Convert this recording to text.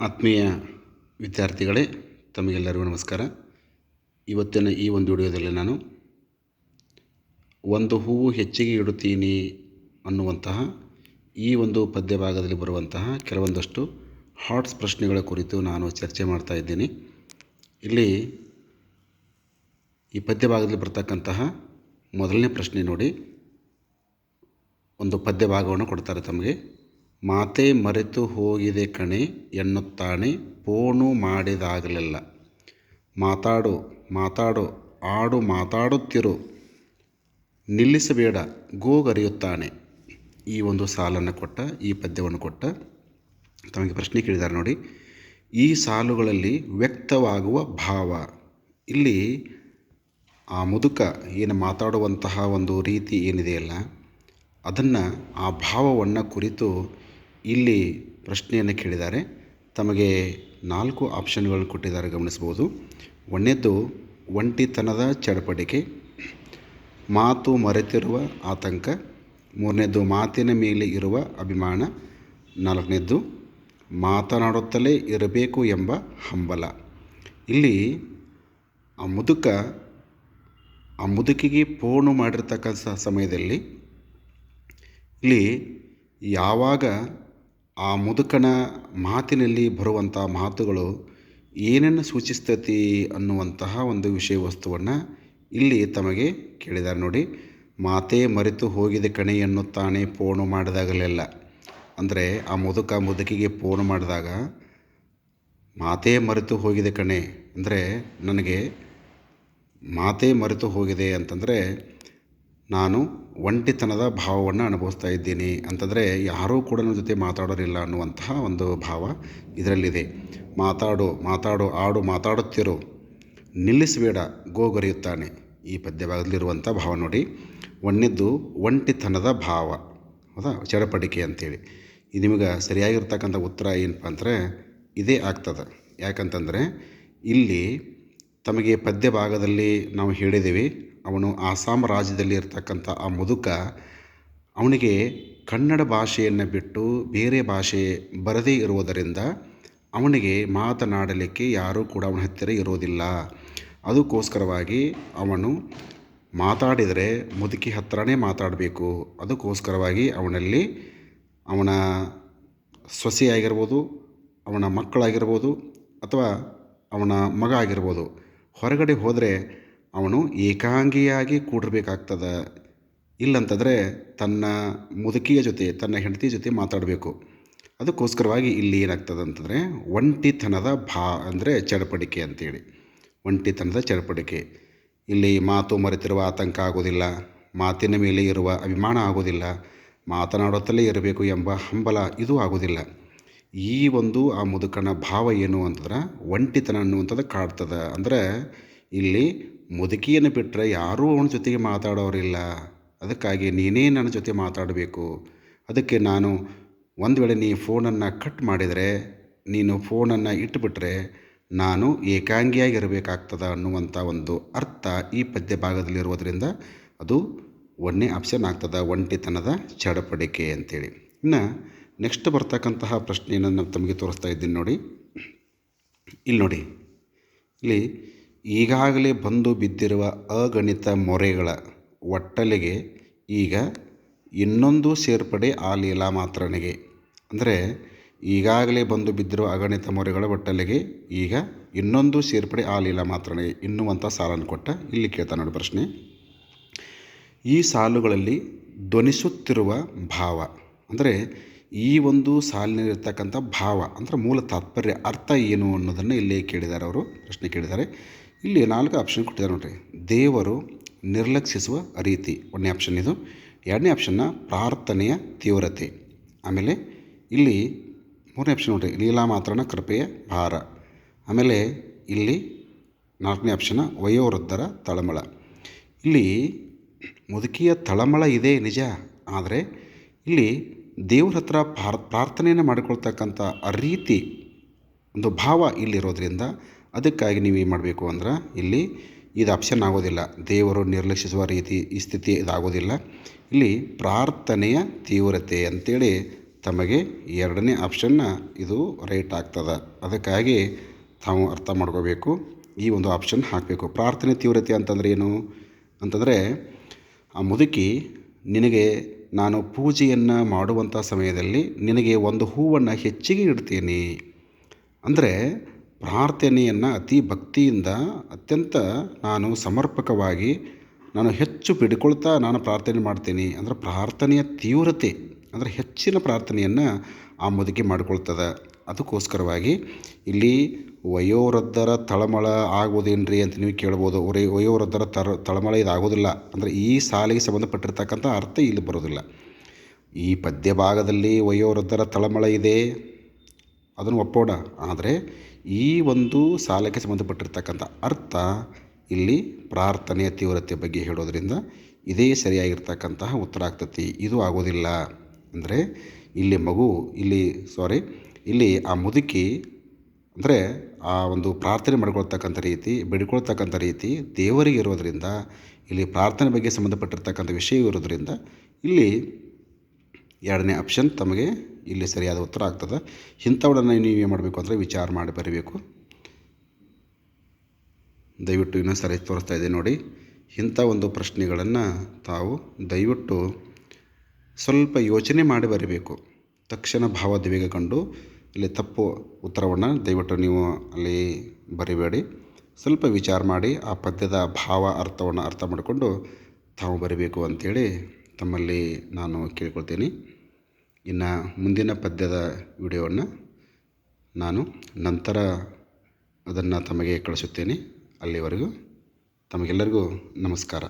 ಆತ್ಮೀಯ ವಿದ್ಯಾರ್ಥಿಗಳೇ, ತಮಗೆಲ್ಲರಿಗೂ ನಮಸ್ಕಾರ. ಇವತ್ತಿನ ಈ ಒಂದು ವಿಡಿಯೋದಲ್ಲಿ ನಾನು ಒಂದು ಹೂವು ಹೆಚ್ಚಿಗೆ ಇಡುತ್ತೀನಿ ಅನ್ನುವಂತಹ ಈ ಒಂದು ಪದ್ಯ ಭಾಗದಲ್ಲಿ ಬರುವಂತಹ ಕೆಲವೊಂದಷ್ಟು ಹಾಟ್ಸ್ ಪ್ರಶ್ನೆಗಳ ಕುರಿತು ನಾನು ಚರ್ಚೆ ಮಾಡ್ತಾ ಇದ್ದೀನಿ. ಇಲ್ಲಿ ಈ ಪದ್ಯ ಭಾಗದಲ್ಲಿ ಬರ್ತಕ್ಕಂತಹ ಮೊದಲನೇ ಪ್ರಶ್ನೆ ನೋಡಿ. ಒಂದು ಪದ್ಯ ಭಾಗವನ್ನು ಕೊಡ್ತಾರೆ ತಮಗೆ. ಮಾತೆ ಮರೆತು ಹೋಗಿದೆ ಕಣೆ ಎನ್ನುತ್ತಾನೆ ಫೋನು ಮಾಡಿದಾಗಲೆಲ್ಲ. ಮಾತಾಡು ಮಾತಾಡು, ಆಡು ಮಾತಾಡುತ್ತಿರು. ನಿಲ್ಲಿಸಬೇಡ ಗೋಗರಿಯುತ್ತಾನೆ ಈ ಒಂದು ಸಾಲನ್ನು ಕೊಟ್ಟ, ಈ ಪದ್ಯವನ್ನು ಕೊಟ್ಟ ತಮಗೆ ಪ್ರಶ್ನೆ ಕೇಳಿದ್ದಾರೆ ನೋಡಿ. ಈ ಸಾಲುಗಳಲ್ಲಿ ವ್ಯಕ್ತವಾಗುವ ಭಾವ. ಇಲ್ಲಿ ಆ ಮುದುಕ ಏನು ಮಾತಾಡುವಂತಹ ಒಂದು ರೀತಿ ಏನಿದೆಯಲ್ಲ, ಅದನ್ನು ಆ ಭಾವವನ್ನು ಕುರಿತು ಇಲ್ಲಿ ಪ್ರಶ್ನೆಯನ್ನು ಕೇಳಿದ್ದಾರೆ. ತಮಗೆ ನಾಲ್ಕು ಆಪ್ಷನ್ಗಳನ್ನು ಕೊಟ್ಟಿದ್ದಾರೆ ಗಮನಿಸ್ಬೋದು ಒಂದನೇದ್ದು, ಒಂಟಿತನದ ಚಡಪಡಿಕೆ, ಮಾತು ಮರೆತಿರುವ ಆತಂಕ, ಮೂರನೇದ್ದು, ಮಾತಿನ ಮೇಲೆ ಇರುವ ಅಭಿಮಾನ, ನಾಲ್ಕನೇದ್ದು, ಮಾತನಾಡುತ್ತಲೇ ಇರಬೇಕು ಎಂಬ ಹಂಬಲ. ಇಲ್ಲಿ ಆ ಮುದುಕ, ಆ ಮುದುಕಿಗೆ ಪೋಣು ಮಾಡಿರ್ತಕ್ಕಂಥ ಸಮಯದಲ್ಲಿ ಇಲ್ಲಿ ಯಾವಾಗ ಆ ಮುದುಕನ ಮಾತಿನಲ್ಲಿ ಬರುವಂಥ ಮಾತುಗಳು ಏನನ್ನು ಸೂಚಿಸ್ತತಿ ಅನ್ನುವಂತಹ ಒಂದು ವಿಷಯ ವಸ್ತುವನ್ನು ಇಲ್ಲಿ ತಮಗೆ ಕೇಳಿದ್ದಾರೆ ನೋಡಿ. ಮಾತೇ ಮರೆತು ಹೋಗಿದೆ ಕಣೆ ಎನ್ನುತ್ತಾನೆ ಪೋಣು ಮಾಡಿದಾಗಲೆಲ್ಲ. ಅಂದರೆ ಆ ಮುದುಕ ಮುದುಕಿಗೆ ಫೋನ್ ಮಾಡಿದಾಗ, ಮಾತೇ ಮರೆತು ಹೋಗಿದೆ ಕಣೆ. ಅಂದರೆ ನನಗೆ ಮಾತೇ ಮರೆತು ಹೋಗಿದೆ ಅಂತಂದರೆ ನಾನು ಒಂಟಿತನದ ಭಾವವನ್ನು ಅನುಭವಿಸ್ತಾ ಇದ್ದೀನಿ ಅಂತಂದರೆ ಯಾರೂ ಕೂಡ ನನ್ನ ಜೊತೆ ಮಾತಾಡೋರಿಲ್ಲ ಅನ್ನುವಂತಹ ಒಂದು ಭಾವ ಇದರಲ್ಲಿದೆ. ಮಾತಾಡು ಮಾತಾಡು, ಆಡು, ಮಾತಾಡುತ್ತಿರು, ನಿಲ್ಲಿಸಬೇಡ ಗೋಗರಿಯುತ್ತಾನೆ ಈ ಪದ್ಯ ಭಾಗದಲ್ಲಿರುವಂಥ ಭಾವ ನೋಡಿ. ಒಣ್ಣಿದ್ದು ಒಂಟಿತನದ ಭಾವ. ಹೌದಾ? ಚಡಪಡಿಕೆ ಅಂತೇಳಿ. ಇದು ನಿಮಗೆ ಸರಿಯಾಗಿರ್ತಕ್ಕಂಥ ಉತ್ತರ ಏನಪ್ಪ ಅಂದರೆ ಇದೇ ಆಗ್ತದೆ. ಯಾಕಂತಂದರೆ ಇಲ್ಲಿ ತಮಗೆ ಪದ್ಯ ಭಾಗದಲ್ಲಿ ನಾವು ಹೇಳಿದ್ದೀವಿ ಅವನು ಆಸಾಮ್ ರಾಜ್ಯದಲ್ಲಿ ಇರ್ತಕ್ಕಂಥ ಆ ಮುದುಕ ಅವನಿಗೆ ಕನ್ನಡ ಭಾಷೆಯನ್ನು ಬಿಟ್ಟು ಬೇರೆ ಭಾಷೆ ಬರದೇ ಇರುವುದರಿಂದ ಅವನಿಗೆ ಮಾತನಾಡಲಿಕ್ಕೆ ಯಾರೂ ಕೂಡ ಅವನ ಹತ್ತಿರ ಇರೋದಿಲ್ಲ ಅದಕ್ಕೋಸ್ಕರವಾಗಿ ಅವನು ಮಾತಾಡಿದರೆ ಮುದುಕಿ ಹತ್ತಿರನೇ ಮಾತಾಡಬೇಕು. ಅದಕ್ಕೋಸ್ಕರವಾಗಿ ಅವನಲ್ಲಿ ಅವನ ಸೊಸೆಯಾಗಿರ್ಬೋದು, ಅವನ ಮಕ್ಕಳಾಗಿರ್ಬೋದು ಅಥವಾ ಅವನ ಮಗ ಆಗಿರ್ಬೋದು. ಹೊರಗಡೆ ಹೋದರೆ ಅವನು ಏಕಾಂಗಿಯಾಗಿ ಕೂಡಿರಬೇಕಾಗ್ತದ ಇಲ್ಲಂತಂದರೆ ತನ್ನ ಮುದುಕಿಯ ಜೊತೆ, ತನ್ನ ಹೆಂಡತಿ ಜೊತೆ ಮಾತಾಡಬೇಕು. ಅದಕ್ಕೋಸ್ಕರವಾಗಿ ಇಲ್ಲಿ ಏನಾಗ್ತದೆ ಅಂತಂದರೆ ಒಂಟಿತನದ ಭಾ, ಅಂದರೆ ಚಡಪಡಿಕೆ ಅಂತೇಳಿ. ಒಂಟಿತನದ ಚಡಪಡಿಕೆ. ಇಲ್ಲಿ ಮಾತು ಮರೆತಿರುವ ಆತಂಕ ಆಗೋದಿಲ್ಲ, ಮಾತಿನ ಮೇಲೆ ಇರುವ ಅಭಿಮಾನ ಆಗೋದಿಲ್ಲ ಮಾತನಾಡುತ್ತಲೇ ಇರಬೇಕು ಎಂಬ ಹಂಬಲ ಇದು ಆಗೋದಿಲ್ಲ. ಈ ಒಂದು ಆ ಮುದುಕನ ಭಾವ ಏನು ಅಂತಂದ್ರೆ ಒಂಟಿತನ ಅನ್ನುವಂಥದ್ದು ಕಾಡ್ತದೆ. ಅಂದರೆ ಇಲ್ಲಿ ಮುದುಕಿಯನ್ನು ಬಿಟ್ಟರೆ ಯಾರೂ ಅವನ ಜೊತೆಗೆ ಮಾತಾಡೋರಿಲ್ಲ. ಅದಕ್ಕಾಗಿ ನೀನೇ ನನ್ನ ಜೊತೆ ಮಾತಾಡಬೇಕು. ಅದಕ್ಕೆ ನಾನು ಒಂದು ವೇಳೆ ನೀ ಫೋನನ್ನು ಕಟ್ ಮಾಡಿದರೆ, ನೀನು ಫೋನನ್ನು ಇಟ್ಟುಬಿಟ್ರೆ ನಾನು ಏಕಾಂಗಿಯಾಗಿರಬೇಕಾಗ್ತದೆ ಅನ್ನುವಂಥ ಒಂದು ಅರ್ಥ ಈ ಪದ್ಯ ಭಾಗದಲ್ಲಿರುವುದರಿಂದ ಅದು ಒಂದೇ ಆಪ್ಷನ್ ಆಗ್ತದೆ, ಒಂಟಿತನದ ಚಡಪಡಿಕೆ ಅಂತೇಳಿ. ಇನ್ನು ನೆಕ್ಸ್ಟ್ ಬರ್ತಕ್ಕಂತಹ ಪ್ರಶ್ನೆಯನ್ನು ನಾನು ತಮಗೆ ತೋರಿಸ್ತಾ ಇದ್ದೀನಿ ನೋಡಿ. ಇಲ್ಲಿ ನೋಡಿ. ಇಲ್ಲಿ ಈಗಾಗಲೇ ಬಂದು ಬಿದ್ದಿರುವ ಅಗಣಿತ ಮೊರೆಗಳ ಒಟ್ಟಲಿಗೆ ಈಗ ಇನ್ನೊಂದು ಸೇರ್ಪಡೆ ಆ ಲೀಲಾ ಮಾತ್ರನಿಗೆ. ಅಂದರೆ ಈಗಾಗಲೇ ಬಂದು ಬಿದ್ದಿರುವ ಅಗಣಿತ ಮೊರೆಗಳ ಒಟ್ಟಲಿಗೆ ಈಗ ಇನ್ನೊಂದು ಸೇರ್ಪಡೆ ಆ ಲೀಲಾ ಮಾತ್ರನಿಗೆ ಎನ್ನುವಂಥ ಸಾಲನ್ನು ಕೊಟ್ಟ ಇಲ್ಲಿ ಕೇಳ್ತಾ ನೋಡಿ ಪ್ರಶ್ನೆ. ಈ ಸಾಲುಗಳಲ್ಲಿ ಧ್ವನಿಸುತ್ತಿರುವ ಭಾವ, ಅಂದರೆ ಈ ಒಂದು ಸಾಲಿನಲ್ಲಿರ್ತಕ್ಕಂಥ ಭಾವ, ಅಂದರೆ ಮೂಲ ತಾತ್ಪರ್ಯ, ಅರ್ಥ ಏನು ಅನ್ನೋದನ್ನು ಇಲ್ಲಿ ಕೇಳಿದ್ದಾರೆ ಅವರು, ಪ್ರಶ್ನೆ ಕೇಳಿದ್ದಾರೆ. ಇಲ್ಲಿ ನಾಲ್ಕು ಆಪ್ಷನ್ ಕೊಟ್ಟಿದ್ದಾರೆ ನೋಡ್ರಿ. ದೇವರು ನಿರ್ಲಕ್ಷಿಸುವ ರೀತಿ, ಒಂದನೇ ಆಪ್ಷನ್ ಇದು. ಎರಡನೇ ಆಪ್ಷನ್ನ ಪ್ರಾರ್ಥನೆಯ ತೀವ್ರತೆ. ಆಮೇಲೆ ಇಲ್ಲಿ ಮೂರನೇ ಆಪ್ಷನ್ ನೋಡ್ರಿ. ಲೀಲಾ ಮಾತ್ರನ ಕೃಪೆಯ ಭಾರ. ಆಮೇಲೆ ಇಲ್ಲಿ ನಾಲ್ಕನೇ ಆಪ್ಷನ್ನ ವಯೋವೃದ್ಧರ ತಳಮಳ. ಇಲ್ಲಿ ಮುದುಕಿಯ ತಳಮಳ ಇದೆ ನಿಜ, ಆದರೆ ಇಲ್ಲಿ ದೇವ್ರ ಹತ್ರ ಪಾರ್, ಪ್ರಾರ್ಥನೆಯನ್ನು ಮಾಡಿಕೊಳ್ತಕ್ಕಂಥ ರೀತಿ, ಒಂದು ಭಾವ ಇಲ್ಲಿರೋದ್ರಿಂದ ಅದಕ್ಕಾಗಿ ನೀವು ಏನು ಮಾಡಬೇಕು ಅಂದ್ರೆ ಇಲ್ಲಿ ಇದು ಆಪ್ಷನ್ ಆಗೋದಿಲ್ಲ. ದೇವರು ನಿರ್ಲಕ್ಷಿಸುವ ರೀತಿ ಈ ಸ್ಥಿತಿ ಇದಾಗೋದಿಲ್ಲ. ಇಲ್ಲಿ ಪ್ರಾರ್ಥನೆಯ ತೀವ್ರತೆ ಅಂತೇಳಿ ತಮಗೆ ಎರಡನೇ ಆಪ್ಷನ್ನ ಇದು ರೈಟ್ ಆಗ್ತದೆ. ಅದಕ್ಕಾಗಿ ತಾವು ಅರ್ಥ ಮಾಡ್ಕೋಬೇಕು. ಈ ಒಂದು ಆಪ್ಷನ್ ಹಾಕಬೇಕು. ಪ್ರಾರ್ಥನೆ ತೀವ್ರತೆ ಅಂತಂದ್ರೆ ಏನು? ಅಂತಂದರೆ ಆ ಮುದುಕಿ ನಿನಗೆ ನಾನು ಪೂಜೆಯನ್ನು ಮಾಡುವಂಥ ಸಮಯದಲ್ಲಿ ನಿನಗೆ ಒಂದು ಹೂವನ್ನು ಹೆಚ್ಚಿಗೆ ಇಡ್ತೀನಿ. ಅಂದರೆ ಪ್ರಾರ್ಥನೆಯನ್ನು ಅತಿ ಭಕ್ತಿಯಿಂದ ಅತ್ಯಂತ ನಾನು ಸಮರ್ಪಕವಾಗಿ ನಾನು ಹೆಚ್ಚು ಬಿಡ್ಕೊಳ್ತಾ ನಾನು ಪ್ರಾರ್ಥನೆ ಮಾಡ್ತೀನಿ. ಅಂದರೆ ಪ್ರಾರ್ಥನೆಯ ತೀವ್ರತೆ, ಅಂದರೆ ಹೆಚ್ಚಿನ ಪ್ರಾರ್ಥನೆಯನ್ನು ಆ ಮುದುಕಿ ಮಾಡಿಕೊಳ್ತದೆ. ಅದಕ್ಕೋಸ್ಕರವಾಗಿ ಇಲ್ಲಿ ವಯೋವೃದ್ಧರ ತಳಮಳ ಆಗುವುದೇನ್ರಿ ಅಂತ ನೀವು ಕೇಳ್ಬೋದು. ವರೆ ವಯೋವೃದ್ಧರ ತರ, ತಳಮಳ ಇದು ಆಗೋದಿಲ್ಲ ಅಂದರೆ ಈ ಸಾಲಿಗೆ ಸಂಬಂಧಪಟ್ಟಿರ್ತಕ್ಕಂಥ ಅರ್ಥ ಇಲ್ಲಿ ಬರೋದಿಲ್ಲ. ಈ ಪದ್ಯ ಭಾಗದಲ್ಲಿ ವಯೋವೃದ್ಧರ ತಳಮಳ ಇದೆ. ಅದನ್ನು ಒಪ್ಪೋಣ. ಆದರೆ ಈ ಒಂದು ಸಾಲಕ್ಕೆ ಸಂಬಂಧಪಟ್ಟಿರ್ತಕ್ಕಂಥ ಅರ್ಥ ಇಲ್ಲಿ ಪ್ರಾರ್ಥನೆಯ ತೀವ್ರತೆ ಬಗ್ಗೆ ಹೇಳೋದರಿಂದ ಇದೇ ಸರಿಯಾಗಿರ್ತಕ್ಕಂತಹ ಉತ್ತರ ಆಗ್ತತಿ. ಇದು ಆಗೋದಿಲ್ಲ ಅಂದರೆ ಇಲ್ಲಿ ಮಗು, ಇಲ್ಲಿ ಸಾರಿ ಇಲ್ಲಿ ಆ ಮುದುಕಿ ಅಂದರೆ ಆ ಒಂದು ಪ್ರಾರ್ಥನೆ ಮಾಡ್ಕೊಳ್ತಕ್ಕಂಥ ರೀತಿ, ಬೇಡಿಕೊಳ್ತಕ್ಕಂಥ ರೀತಿ ದೇವರಿಗೆ ಇರೋದರಿಂದ, ಇಲ್ಲಿ ಪ್ರಾರ್ಥನೆ ಬಗ್ಗೆ ಸಂಬಂಧಪಟ್ಟಿರ್ತಕ್ಕಂಥ ವಿಷಯ ಇರೋದರಿಂದ ಇಲ್ಲಿ ಎರಡನೇ ಆಪ್ಷನ್ ತಮಗೆ ಇಲ್ಲಿ ಸರಿಯಾದ ಉತ್ತರ ಆಗ್ತದೆ. ಇಂಥವುಗಳನ್ನು ನೀವು ಏನು ಮಾಡಬೇಕು ಅಂದರೆ ವಿಚಾರ ಮಾಡಿ ಬರೀಬೇಕು. ದಯವಿಟ್ಟು ಇನ್ನೂ ಸರಿ ತೋರಿಸ್ತಾ ಇದೆ ನೋಡಿ. ಇಂಥ ಒಂದು ಪ್ರಶ್ನೆಗಳನ್ನು ತಾವು ದಯವಿಟ್ಟು ಸ್ವಲ್ಪ ಯೋಚನೆ ಮಾಡಿ ಬರೀಬೇಕು. ತಕ್ಷಣ ಭಾವೋದ್ವೇಗ ಕಂಡು ಇಲ್ಲಿ ತಪ್ಪು ಉತ್ತರವನ್ನು ದಯವಿಟ್ಟು ನೀವು ಅಲ್ಲಿ ಬರಿಬೇಡಿ. ಸ್ವಲ್ಪ ವಿಚಾರ ಮಾಡಿ ಆ ಪದ್ಯದ ಭಾವ ಅರ್ಥವನ್ನು ಅರ್ಥ ಮಾಡಿಕೊಂಡು ತಾವು ಬರಿಬೇಕು ಅಂಥೇಳಿ ತಮ್ಮಲ್ಲಿ ನಾನು ಕೇಳ್ಕೊಳ್ತೀನಿ. ಇನ್ನು ಮುಂದಿನ ಪದ್ಯದ ವಿಡಿಯೋವನ್ನು ನಾನು ನಂತರ ಅದನ್ನು ತಮಗೆ ಕಳಿಸುತ್ತೇನೆ. ಅಲ್ಲಿವರೆಗೂ ತಮಗೆಲ್ಲರಿಗೂ ನಮಸ್ಕಾರ.